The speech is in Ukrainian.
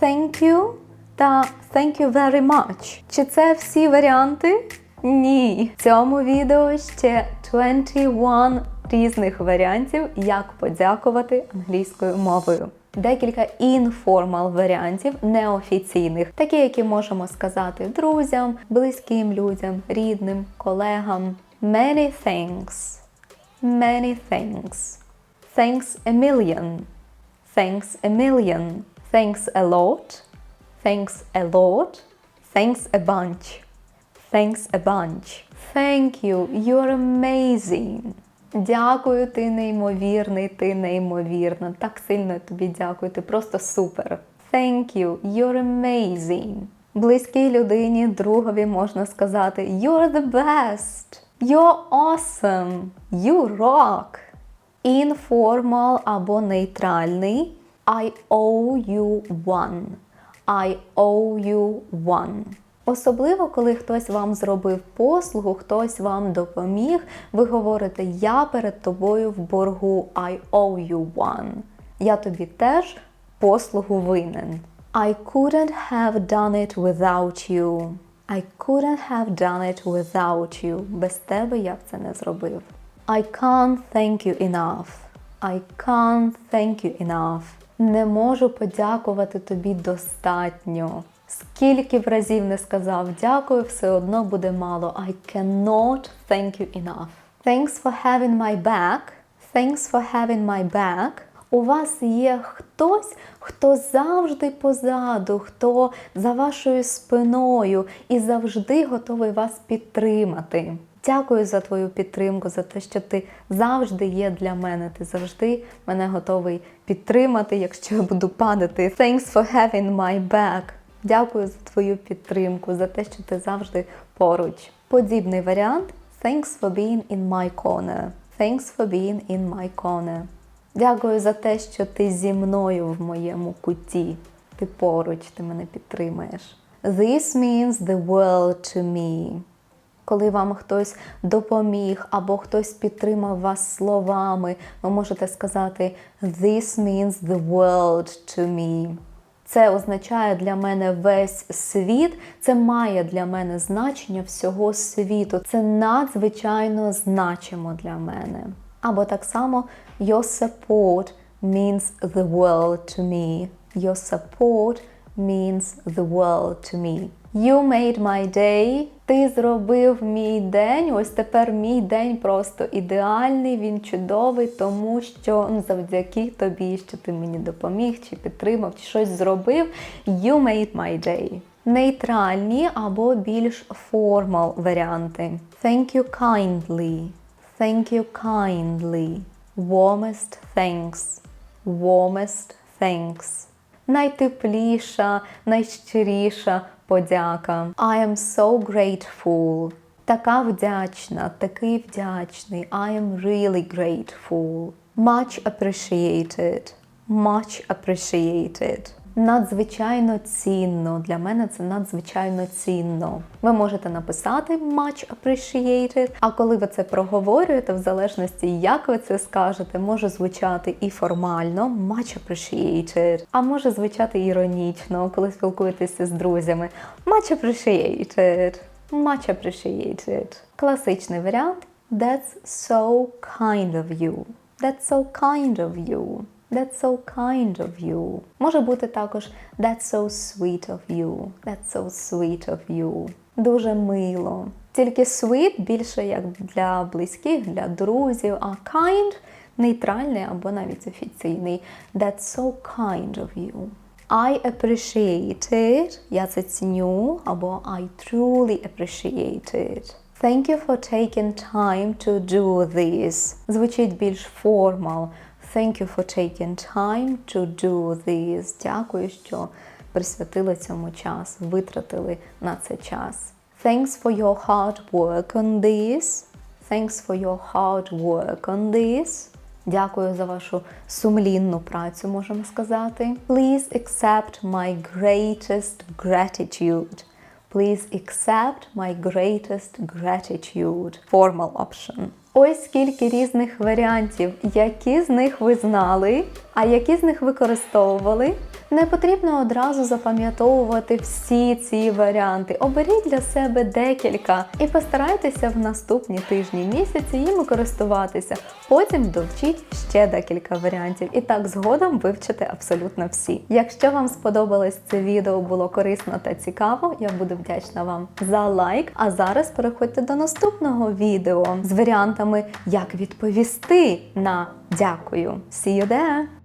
thank you та thank you very much. Чи це всі варіанти? Ні. В цьому відео ще 21 різних варіантів, як подякувати англійською мовою. Декілька інформал варіантів неофіційних, такі, які можемо сказати друзям, близьким людям, рідним, колегам. Many thanks. Many thanks. Thanks a million. Thanks a million. Thanks a lot. Thanks a lot. Thanks a bunch. Thanks a bunch. Thank you. You're amazing. Дякую, ти неймовірний, ти неймовірна. Так сильно тобі дякую, ти просто супер. Thank you. You're amazing. Близькій людині, другові можна сказати You're the best. You're awesome. You rock. Інформал або нейтральний. I owe you one. I owe you one. Особливо, коли хтось вам зробив послугу, хтось вам допоміг, ви говорите Я перед тобою в боргу I owe you one. Я тобі теж послугу винен. I couldn't have done it without you. I couldn't have done it without you. Без тебе я б це не зробив. I can't thank you enough. I can't thank you enough. Не можу подякувати тобі достатньо. Скільки б разів не сказав дякую, все одно буде мало. I cannot thank you enough. Thanks for having my back. Thanks for having my back. У вас є хтось, хто завжди позаду, хто за вашою спиною і завжди готовий вас підтримати. Дякую за твою підтримку, за те, що ти завжди є для мене. Ти завжди мене готовий підтримати, якщо я буду падати. Thanks for having my back. Дякую за твою підтримку, за те, що ти завжди поруч. Подібний варіант Thanks for being in my corner. Thanks for being in my corner. Дякую за те, що ти зі мною в моєму куті. Ти поруч, ти мене підтримаєш. This means the world to me. Коли вам хтось допоміг або хтось підтримав вас словами, ви можете сказати This means the world to me. Це означає для мене весь світ, це має для мене значення всього світу. Це надзвичайно значимо для мене. Або так само Your support means the world to me. Your support means the world to me. You made my day. Ти зробив мій день. Ось тепер мій день просто ідеальний, він чудовий, тому що ну, завдяки тобі, що ти мені допоміг, чи підтримав, чи щось зробив. You made my day. Нейтральні або більш формал варіанти. Thank you kindly. Thank you kindly. Warmest thanks. Warmest thanks. Найтепліша, найщиріша подяка. I am so grateful. Така вдячна, такий вдячний. I am really grateful. Much appreciated. Much appreciated. Надзвичайно цінно. Для мене це надзвичайно цінно. Ви можете написати much appreciated, а коли ви це проговорюєте, в залежності, як ви це скажете, може звучати і формально much appreciated, а може звучати іронічно, коли спілкуєтеся з друзями. Much appreciated. Much appreciated. Класичний варіант That's so kind of you. That's so kind of you. That's so kind of you. Може бути також That's so sweet of you. That's so sweet of you. Дуже мило. Тільки sweet більше як для близьких, для друзів, а kind нейтральний або навіть офіційний. That's so kind of you. I appreciate it. Я це ціню, або I truly appreciate it. Thank you for taking time to do this. Звучить більш формал. Thank you for taking time to do this. Дякую, що присвятили цьому час, витратили на це час. Thanks for your hard work on this. Thanks for your hard work on this. Дякую за вашу сумлінну працю, можемо сказати. Please accept my greatest gratitude. Please accept my greatest gratitude. Formal option. Ось скільки різних варіантів. Які з них ви знали, А які з них використовували? Не потрібно одразу запам'ятовувати всі ці варіанти. Оберіть для себе декілька і постарайтеся в наступні тижні місяці їми користуватися. Потім довчіть ще декілька варіантів, і так згодом вивчите абсолютно всі. Якщо вам сподобалось це відео, було корисно та цікаво, я буду вдячна вам за лайк. А зараз переходьте до наступного відео з варіантами, як відповісти на дякую. See you there!